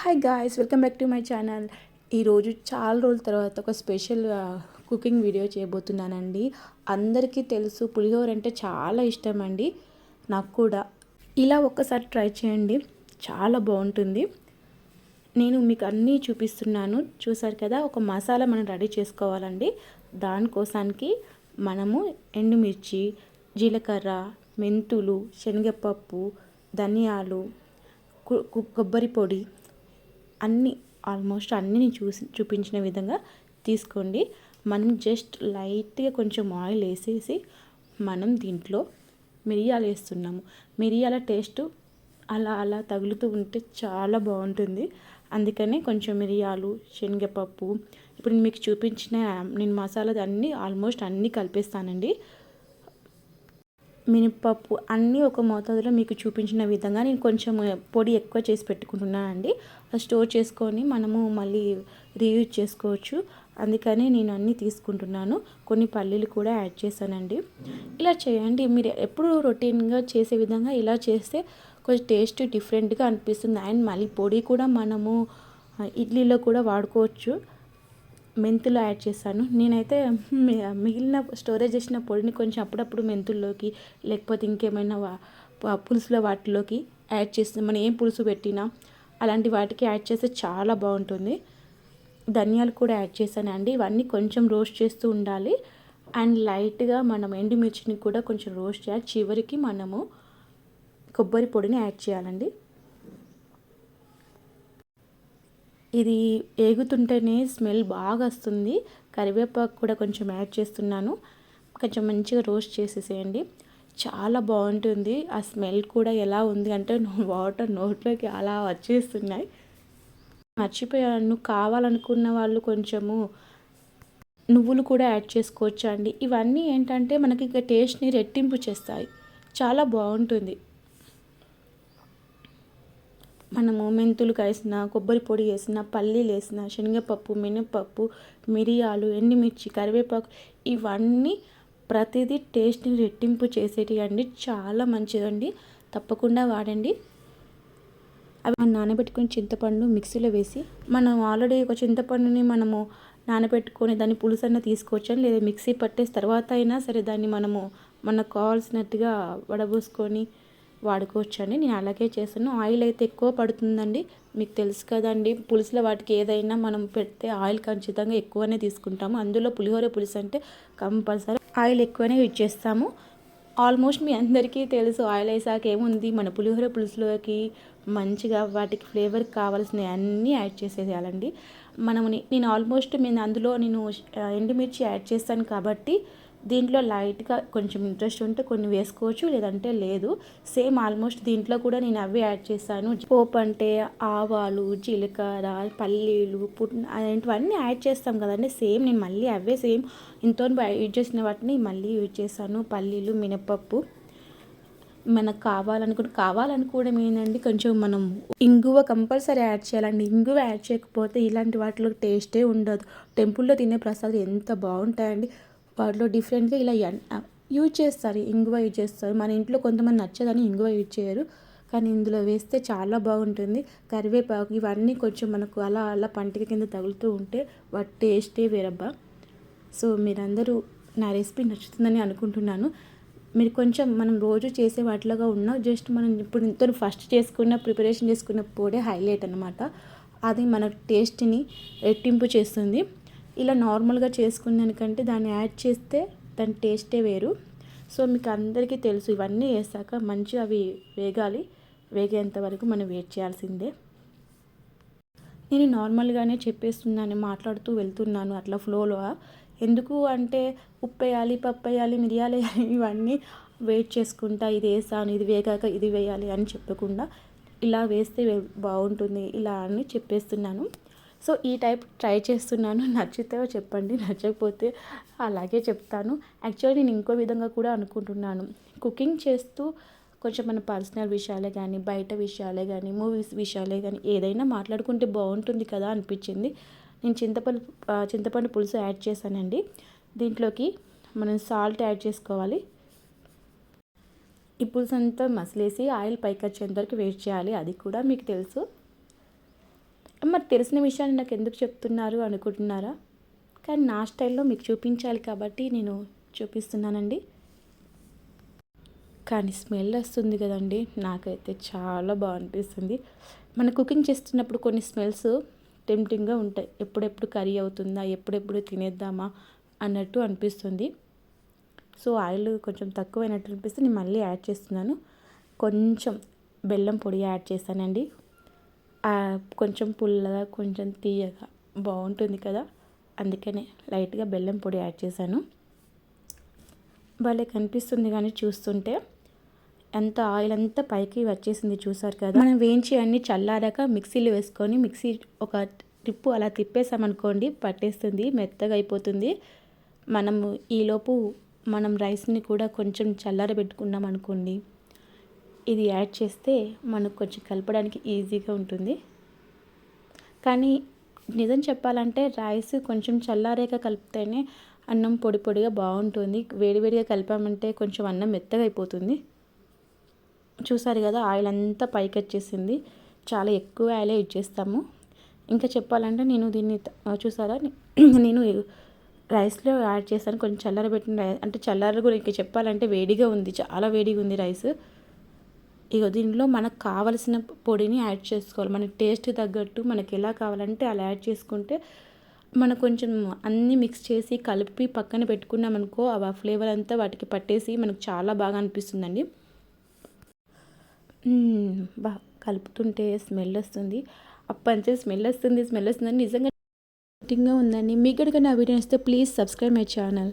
Hi guys welcome back to my channel ఈరోజు చాలా రోజుల తర్వాత ఒక స్పెషల్ కుకింగ్ వీడియో చేయబోతున్నానండి. అందరికీ తెలుసు పులిహోర అంటే చాలా ఇష్టం అండి నాకు కూడా. ఇలా ఒక్కసారి ట్రై చేయండి. చాలా బాగుంటుంది. నేను మీకు అన్నీ చూపిస్తున్నాను. చూసారు కదా ఒక మసాలా మనం రెడీ చేసుకోవాలండి. దానికోసానికి మనము ఎండుమిర్చి జీలకర్ర మెంతులు శనగపప్పు ధనియాలు కొబ్బరి పొడి అన్నీ ఆల్మోస్ట్ అన్నీ నేను చూసి చూపించిన విధంగా తీసుకోండి. మనం జస్ట్ లైట్గా కొంచెం ఆయిల్ వేసేసి మనం దీంట్లో మిరియాలు వేస్తున్నాము. మిరియాల టేస్ట్ అలా అలా తగులుతూ ఉంటే చాలా బాగుంటుంది. అందుకనే కొంచెం మిరియాలు శనగపప్పు ఇప్పుడు మీకు చూపించిన నేను మసాలా అన్నీ ఆల్మోస్ట్ అన్నీ కలిపేస్తానండి. మినప్పప్పు అన్నీ ఒక మోతాదులో మీకు చూపించిన విధంగా నేను కొంచెం పొడి ఎక్కువ చేసి పెట్టుకుంటున్నానండి అది స్టోర్ చేసుకొని మనము మళ్ళీ రీయూజ్ చేసుకోవచ్చు. అందుకని నేను అన్నీ తీసుకుంటున్నాను. కొన్ని పల్లీలు కూడా యాడ్ చేశానండి. ఇలా చేయండి. మీరు ఎప్పుడు రొటీన్గా చేసే విధంగా ఇలా చేస్తే కొంచెం టేస్ట్ డిఫరెంట్గా అనిపిస్తుంది. అండ్ మళ్ళీ పొడి కూడా మనము ఇడ్లీలో కూడా వాడుకోవచ్చు. మెంతులు యాడ్ చేశాను నేనైతే మిగిలిన స్టోరేజ్ చేసిన పొడిని కొంచెం అప్పుడప్పుడు మెంతుల్లోకి లేకపోతే ఇంకేమైనా పులుసులో వాటిలోకి యాడ్ చేస్తే మనం ఏం పులుసు పెట్టినా అలాంటి వాటికి యాడ్ చేస్తే చాలా బాగుంటుంది. ధనియాలు కూడా యాడ్ చేశాను అండి. ఇవన్నీ కొంచెం రోస్ట్ చేస్తూ ఉండాలి. అండ్ లైట్గా మనం ఎండుమిర్చిని కూడా కొంచెం రోస్ట్ చేయాలి. చివరికి మనము కొబ్బరి పొడిని యాడ్ చేయాలండి. ఇది వేగుతుంటేనే స్మెల్ బాగా వస్తుంది. కరివేపాకు కూడా కొంచెం యాడ్ చేస్తున్నాను. కొంచెం మంచిగా రోస్ట్ చేసేసేయండి. చాలా బాగుంటుంది. ఆ స్మెల్ కూడా ఎలా ఉంది అంటే వాటర్ నోట్లోకి అలా వచ్చేస్తున్నాయి. మర్చిపోయాను. కావాలనుకున్న వాళ్ళు కొంచెము నువ్వులు కూడా యాడ్ చేసుకోవచ్చు అండి ఇవన్నీ ఏంటంటే మనకి ఇక టేస్ట్ని రెట్టింపు చేస్తాయి. చాలా బాగుంటుంది. మనము మెంతులు వేసిన కొబ్బరి పొడి వేసిన పల్లీలు వేసిన శనగపప్పు మినపప్పు మిరియాలు ఎండుమిర్చి కరివేపాకు ఇవన్నీ ప్రతిదీ టేస్ట్ని రెట్టింపు చేసేటి అండి. చాలా మంచిదండి. తప్పకుండా వాడండి. అవి మనం నానబెట్టుకుని చింతపండు మిక్సీలో వేసి మనం ఆల్రెడీ ఒక చింతపండుని మనము నానబెట్టుకొని దాన్ని పులుసన్న తీసుకోవచ్చని లేదా మిక్సీ పట్టేసి తర్వాత అయినా సరే దాన్ని మనము మనకు కావాల్సినట్టుగా వడబోసుకొని వాడుకోవచ్చండి. నేను అలాగే చేస్తాను ఆయిల్ అయితే ఎక్కువ పడుతుందండి. మీకు తెలుసు కదండి పులుసులో వాటికి ఏదైనా మనం పెడితే ఆయిల్ ఖచ్చితంగా ఎక్కువనే తీసుకుంటాము. అందులో పులిహోర పులుసు అంటే కంపల్సరీ ఆయిల్ ఎక్కువనే యూజ్ చేస్తాము. ఆల్మోస్ట్ మీ అందరికీ తెలుసు ఆయిల్ వేసాక ఏముంది? మన పులిహోర పులుసులోకి మంచిగా వాటికి ఫ్లేవర్ కావాల్సినవి అన్నీ యాడ్ చేసేయాలండి మనము నేను ఆల్మోస్ట్ నేను అందులో నేను ఎండుమిర్చి యాడ్ చేస్తాను కాబట్టి దీంట్లో లైట్గా కొంచెం ఇంట్రెస్ట్ ఉంటే కొన్ని వేసుకోవచ్చు లేదంటే లేదు. సేమ్ ఆల్మోస్ట్ దీంట్లో కూడా నేను అవి యాడ్ చేశాను. పోపు అంటే ఆవాలు జీలకర్ర పల్లీలు పుట్ అలాంటివన్నీ యాడ్ చేస్తాం కదండి. సేమ్ నేను మళ్ళీ అవే సేమ్ ఇంతో యూజ్ చేసిన వాటిని మళ్ళీ యూజ్ చేశాను. పల్లీలు మినపప్పు. మనకు కావాలనుకుంటే కావాలనుకోవడం ఏంటండి కొంచెం మనం ఇంగువ కంపల్సరీ యాడ్ చేయాలండి. ఇంగువ యాడ్ చేయకపోతే ఇలాంటి వాటిలో టేస్టే ఉండదు. టెంపుల్లో తినే ప్రసాదం ఎంత బాగుంటాయండి. వాటిలో డిఫరెంట్గా ఇలా యూజ్ చేస్తారు. ఇంగువ యూజ్ చేస్తారు. మన ఇంట్లో కొంతమంది నచ్చదని ఇంగువ యూజ్ చేయరు. కానీ ఇందులో వేస్తే చాలా బాగుంటుంది. కరివేపాకు ఇవన్నీ కొంచెం మనకు అలా అలా పంటిక కింద తగులుతూ ఉంటే వాటి టేస్టే వేరబ్బా. సో మీరందరూ నా రెసిపీ నచ్చుతుందని అనుకుంటున్నాను. మీరు కొంచెం మనం రోజు చేసే వాటిలాగా ఉన్నా జస్ట్ మనం ఇప్పుడు ఇంత ఫస్ట్ చేసుకున్న ప్రిపరేషన్ చేసుకున్న పొడే హైలైట్ అనమాట అది మన టేస్ట్ని రెట్టింపు చేస్తుంది. ఇలా నార్మల్గా చేసుకున్న దాన్ని యాడ్ చేస్తే దాని టేస్టే వేరు. సో మీకు అందరికీ తెలుసు ఇవన్నీ వేసాక మంచిగా అవి వేగాలి. వేగేంత వరకు మనం వెయిట్ చేయాల్సిందే. నేను నార్మల్గానే చెప్పేస్తున్నాను మాట్లాడుతూ వెళ్తున్నాను అట్లా ఫ్లోలో. ఎందుకు అంటే ఉప్పు వేయాలి పప్పు వేయాలి మిరియాలు వేయాలి ఇవన్నీ వెయిట్ చేసుకుంటా ఇది వేసాను ఇది వేగాక ఇది వేయాలి అని చెప్పకుండా ఇలా వేస్తే బాగుంటుంది ఇలా అని చెప్పేస్తున్నాను. సో ఈ టైప్ ట్రై చేస్తున్నాను. నచ్చితే చెప్పండి నచ్చకపోతే అలాగే చెప్తాను. యాక్చువల్లీ నేను ఇంకో విధంగా కూడా అనుకుంటున్నాను. కుకింగ్ చేస్తూ కొంచెం మన పర్సనల్ విషయాలే కానీ బయట విషయాలే కానీ మూవీస్ విషయాలే కానీ ఏదైనా మాట్లాడుకుంటే బాగుంటుంది కదా అనిపించింది. నేను చింతపండు చింతపండు పులుసు యాడ్ చేశానండి. దీంట్లోకి మనం సాల్ట్ యాడ్ చేసుకోవాలి. ఈ పులుసు అంతా మసిలేసి ఆయిల్ పైకి వచ్చేంత వరకు వెయిట్ చేయాలి. అది కూడా మీకు తెలుసు. మరి తెలిసిన విషయాన్ని నాకు ఎందుకు చెప్తున్నారు అనుకుంటున్నారా? కానీ నా స్టైల్లో మీకు చూపించాలి కాబట్టి నేను చూపిస్తున్నానండి. కానీ స్మెల్ వస్తుంది కదండి. నాకైతే చాలా బాగా అనిపిస్తుంది మన కుకింగ్ చేస్తున్నప్పుడు కొన్ని స్మెల్స్ టెంప్టింగ్గా ఉంటాయి. ఎప్పుడెప్పుడు కర్రీ అవుతుందా ఎప్పుడెప్పుడు తినేద్దామా అన్నట్టు అనిపిస్తుంది. సో ఆయిల్ కొంచెం తక్కువైనట్టు అనిపిస్తే నేను మళ్ళీ యాడ్ చేస్తున్నాను. కొంచెం బెల్లం పొడి యాడ్ చేశానండి. కొంచెం పుల్లగా కొంచెం తీయగా బాగుంటుంది కదా? అందుకనే లైట్గా బెల్లం పొడి యాడ్ చేశాను. భలే కనిపిస్తుంది కానీ చూస్తుంటే. ఎంత ఆయిల్ అంతా పైకి వచ్చేసింది చూసారు కదా? మనం వేయించి అన్ని చల్లారాక మిక్సీలో వేసుకొని మిక్సీ ఒక ట్రిప్పు అలా తిప్పేసామనుకోండి పట్టేస్తుంది మెత్తగా అయిపోతుంది. మనము ఈలోపు మనం రైస్ని కూడా కొంచెం చల్లారబెట్టుకున్నాం అనుకోండి ఇది యాడ్ చేస్తే మనకు కొంచెం కలపడానికి ఈజీగా ఉంటుంది. కానీ నిజం చెప్పాలంటే రైస్ కొంచెం చల్లారేక కలిపితేనే అన్నం పొడి పొడిగా బాగుంటుంది. వేడివేడిగా కలిపామంటే కొంచెం అన్నం మెత్తగా అయిపోతుంది. చూసారు కదా ఆయిల్ అంతా పైకి వచ్చేసింది. చాలా ఎక్కువ ఆయిలే ఇచ్చేస్తాము ఇంకా చెప్పాలంటే నేను దీన్ని చూసారా? నేను రైస్లో యాడ్ చేస్తాను కొంచెం చల్లారబెట్టిన రైస్ అంటే చల్లార కూడా ఇంకా చెప్పాలంటే వేడిగా ఉంది. చాలా వేడిగా ఉంది రైస్. ఇక దీనిలో మనకు కావలసిన పొడిని యాడ్ చేసుకోవాలి. మన టేస్ట్ తగ్గట్టు మనకి ఎలా కావాలంటే అలా యాడ్ చేసుకుంటే మనం కొంచెం అన్నీ మిక్స్ చేసి కలిపి పక్కన పెట్టుకున్నాం అనుకో ఆ ఫ్లేవర్ అంతా వాటికి పట్టేసి మనకు చాలా బాగా అనిపిస్తుందండి. బా కలుపుతుంటే స్మెల్ వస్తుంది. అప్పంచే స్మెల్ వస్తుంది స్మెల్ వస్తుందని నిజంగా ఉందండి. మీకు కనుక నా వీడియో నచ్చితే ప్లీజ్ సబ్స్క్రైబ్ మై ఛానల్